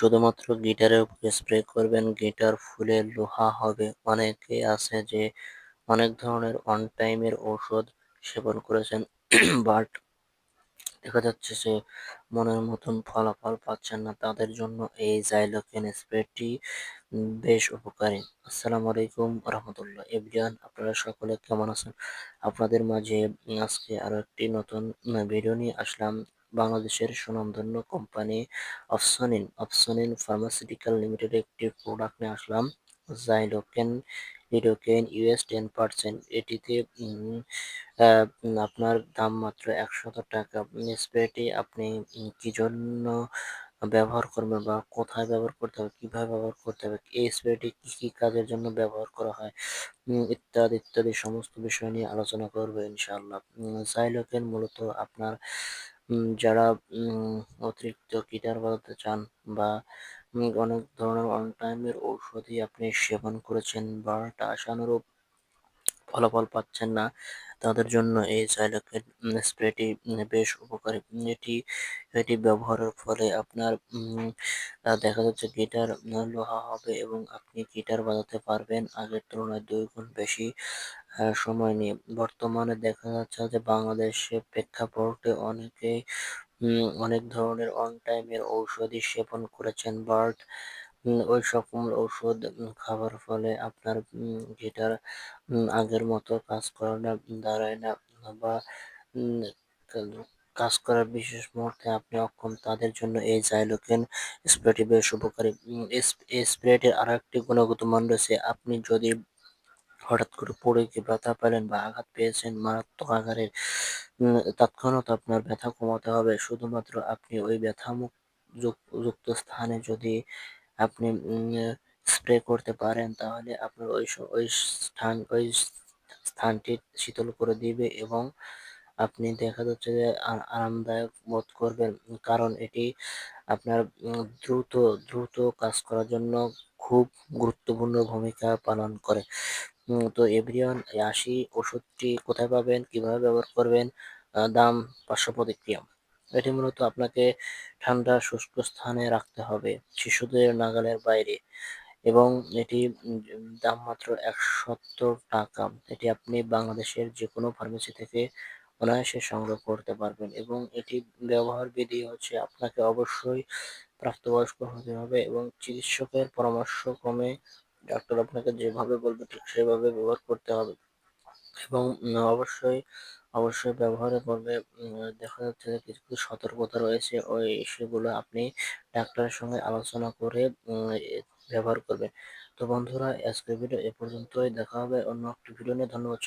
শুধুমাত্র গিটারের উপরে স্প্রে করবেন, গিটার ফুলে লোহা হবে। অনেকে আছে যে অনেক ধরনের অন টাইমের ঔষধ সেবন করেছেন বাট দেখা যাচ্ছে যে মনের মতন ফলাফল পাচ্ছেন না। তাদের জন্য এই জাইলোকেন স্প্রেটি বেশ উপকারী। আসসালামু আলাইকুম রহমতুল্লাহ। এভরিওয়ান, আপনারা সকলে কেমন আছেন? আপনাদের মাঝে আজকে আরও একটি নতুন ভিডিও নিয়ে আসলাম। বাংলাদেশের সুনামধন্য company Opsonin. Opsonin pharmaceutical limited একটি প্রোডাক্ট নিয়ে আসলাম, Xylocaine lidocaine US ten percent. এটিতে আপনার দাম মাত্র একশত টাকা। স্প্রেটি আপনি কি জন্য ব্যবহার করবেন বা কোথায় ব্যবহার করতে হবে, কীভাবে ব্যবহার করতে হবে, এই স্প্রেটি কী কী কাজের জন্য ব্যবহার করা হয় ইত্যাদি ইত্যাদি সমস্ত বিষয় নিয়ে আলোচনা করব ইনশাআল্লাহ। সাইলোকেন মূলত আপনার যারা অতিরিক্ত গিটার বাজাতে চান বা অনেক ধরনের অন টাইমের ঔষধই আপনি সেবন করেছেন বা আশানুরূপ ফলাফল পাচ্ছেন না, তাদের জন্য এই সাইলোকেন স্প্রেটি বেশ উপকারী। এটি এটি ব্যবহারের ফলে আপনার দেখা যাচ্ছে গিটার লোহা হবে এবং আপনি গিটার বাজাতে পারবেন, আগের তুলনায় দুই গুণ বেশি। সময় নিয়ে। বর্তমানে দেখা যাচ্ছে যে বাংলাদেশে প্রেক্ষাপটে অনেকেই অনেক ধরনের অন টাইমের ঔষধি সেবন করেছেন। বাট ওই সকল ঔষধ খাবার ফলে আপনার গিটার আগের মতো কাজ করে না, দাঁড়ায় না বা কাজ করার বিশেষ মুহূর্তে আপনি অক্ষম, তাদের জন্য এই জাইলোকেন স্প্রেটি বেশ উপকারী। স্প্রেটির আর একটি গুণগত মান রয়েছে। আপনি যদি হঠাৎ করে পড়ে গিয়ে ব্যথা পেলেন বা আঘাত পেয়েছেন, মারাত্মক আকারের তৎক্ষণাৎ আপনার ব্যথা কমাতে হবে। শুধুমাত্র আপনি ওই ব্যথামুক্ত যুক্ত স্থানে যদি আপনি স্প্রে করতে পারেন, তাহলে আপনার ওই ওই স্থান, ওই স্থানটি শীতল করে দিবে এবং আপনি দেখা যাচ্ছে যে আরামদায়ক বোধ করবেন। কারণ এটি আপনার দ্রুত দ্রুত কাজ করার জন্য খুব গুরুত্বপূর্ণ ভূমিকা পালন করে। তো এভরিওয়ান আসি ওষুধটি কোথায় পাবেন, কীভাবে ব্যবহার করবেন দাম, পার্শ্ব প্রতিক্রিয়া। এটি মূলত আপনাকে ঠান্ডা, শুষ্ক স্থানে রাখতে হবে শিশুদের নাগালের বাইরে এবং এটি দাম মাত্র একশো টাকা। এটি আপনি বাংলাদেশের যে কোনো ফার্মেসি থেকে অনায়াসে সংগ্রহ করতে পারবেন এবং এটি ব্যবহার বিধি হচ্ছে আপনাকে অবশ্যই প্রাপ্তবয়স্ক হতে হবে এবং চিকিৎসকের পরামর্শ ক্রমে ডাক্তার আপনাকে যেভাবে বলবে, ঠিক সেভাবে ব্যবহার করতে হবে। এবং অবশ্যই অবশ্যই ব্যবহারের পূর্বে দেখা যাচ্ছে যে কিছু কিছু সতর্কতা রয়েছে, ওই সেগুলো আপনি ডাক্তারের সঙ্গে আলোচনা করে ব্যবহার করবেন। তো বন্ধুরা, আজকের ভিডিও এ পর্যন্তই। দেখা হবে অন্য একটি ভিডিও নিয়ে। ধন্যবাদ